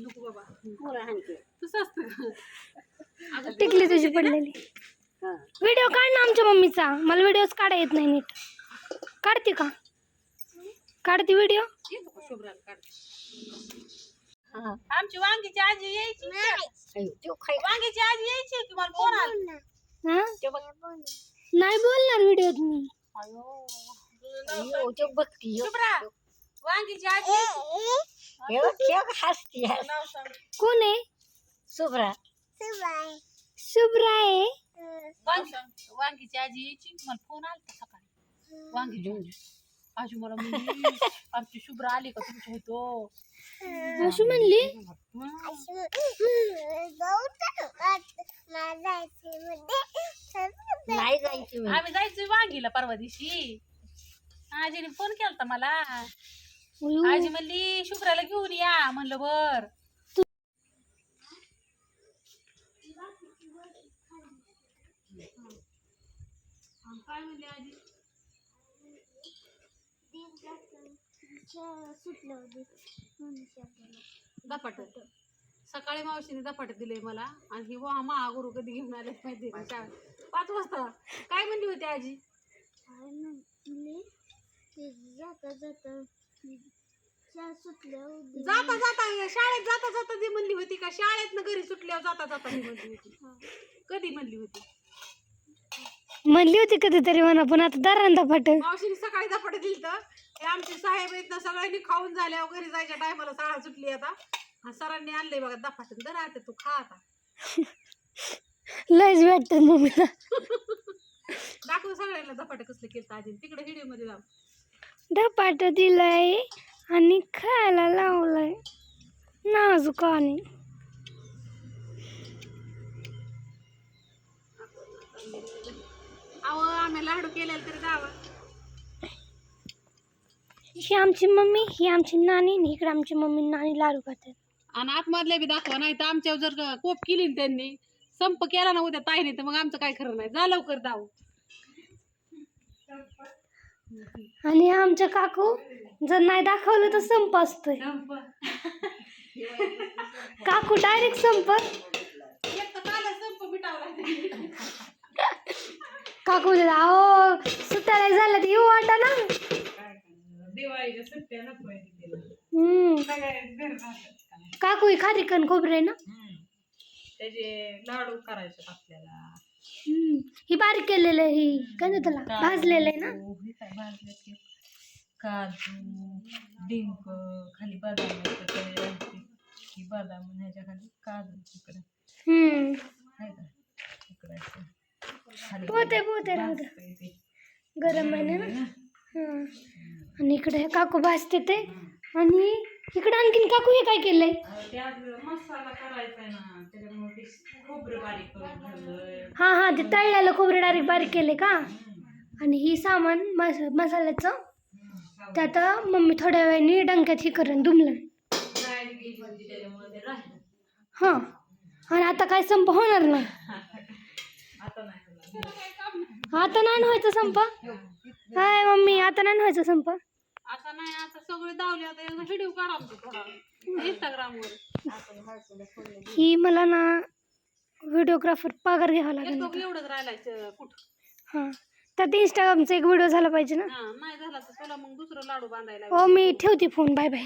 नको बाबा. पोरं हाणते. तसं असतं. का? अगं, टिकली तुझी पडलेली. व्हिडिओ काढ ना आमच्या मम्मीचा. मला व्हिडिओच काढा येत नाही नीट. काढते का? काढते व्हिडिओ हा. आमची वांगीची आजी यायची. वांगीची आजी यायची की मला फ़ोन आला हा? नाही बोलणार व्हिडिओत मी. वांगीची आजी हसती कोण आहे? शुभ्रा शुभ्रा आहे? वांग- वांगीची आजी यायची मला फोन आला सकाळी. वांगीची आजी आजी मला म्हणली आमची शुभ्रा आली का तुमच्या इथं अशी म्हणली? नाही जायची. आम्ही जायचोय वांगीला परवा दिवशी. आजीने फोन केलता मला. उयू. आजी म्हणली शुभ्राला घेऊन या म्हणलं बर. काय म्हणली आजी दपाट सकाळी मावशीने दपाट दिले मला आणि ही वा महागुरु कधी घेऊन आले माहिती. पाच वाजता. काय म्हणली होती आजी? जाता जाता शाळेत जाता जाता ती म्हणली होती का? शाळेत घरी सुटल्यावर जाता जाता ती म्हणली होती. कधी म्हणली होती? म्हणली होती कधीतरी म्हणा पण आता दरांदा फाट मावशीने सकाळी दपाट दिली तर. ते आमचे साहेब आहेत ना सगळ्यांनी खाऊन झाल्यावर घरी जायच्या टायमाला शाळा सुटली आता. हा सरांनी आणलंय बघा दपाट जरा आता तू खा आता. लयच भेटतात मम्मीला. दाखव सगळ्यांना दपाट कसलं केलं आजी तिकडे व्हिडिओमध्ये जाऊ. धपाट दिलाय. आणि खायला लावलाय. नाजूक आणि. अहो आम्ही लाडू केलेलं तरी जावा ही आमची मम्मी ही आमची नानी आणि इकडे आमची मम्मी नानी लाडू खातात. आणि आतमधले बी दाखवा नाही तर आमच्यावर जर कोप केली ना त्यांनी संप केला ना उद्या ताईने तर मग आमचं काय खरं नाही. जा लवकर जाऊ. आणि आमच्या काकू जर नाही दाखवलं तर संप असतोय. काकू डायरेक्ट संप. काकू अहो सुट्ट्याला झालं तर येऊ वाटा ना. दिवाळीच्या सुट्ट्या आहे. काकू खारी कण खोबरे आहे ना? त्याचे लाडू करायचे आपल्याला. ही बारीक केलेलं आहे ही. काय म्हणतात त्याला? भाजलेलं आहे ना? हे काय भाजले काजू डिंक खाली बदाम ही बदाम ह्याच्या खाली काजू तिकडे. हम्म. आहे का? इकडे असं. खाली पोते पोते राहू दे. भाजतंय ते. गरम आहे ना? हं. आणि इकडे हे काकू भाजते ते. आणि इकडे आणखीन काकू हे काय केलंय? अहो, त्यात मसाला करायचा आहे ना त्याच्यामुळे ते खोबरं बारीक करून ठेवलंय हा हा ते तळलेलं खोबरे डायरेक्ट बारीक केले का? आणि ही सामान मस मसाल्याचं? त्यात मम्मी थोड्या वेळाने डंक्यात हे करून दुमलं. लाइट गेली होती त्याच्यामुळे ते राहिलं. हां. आणि आता काय संप होणार नाही? आता नाही होणार. आता नाही ना व्हायचं संप? हाय मम्मी आता नाही व्हायचं संप? नाही आता सगळे दावले आता व्हिडिओ काढा आमचा थोडा इंस्टाग्रामवर ही मला ना व्हिडिओग्राफर पगार घ्यावा लागेल एक तो एवढंच राहिलाय कुठ? हां. त्यात इंस्टाग्रामचा एक व्हिडिओ झाला पाहिजे ना. हा नाही झाला तर तुला मग दुसरं लाडू बांधायला हो मी ठेवते फोन बाय बाय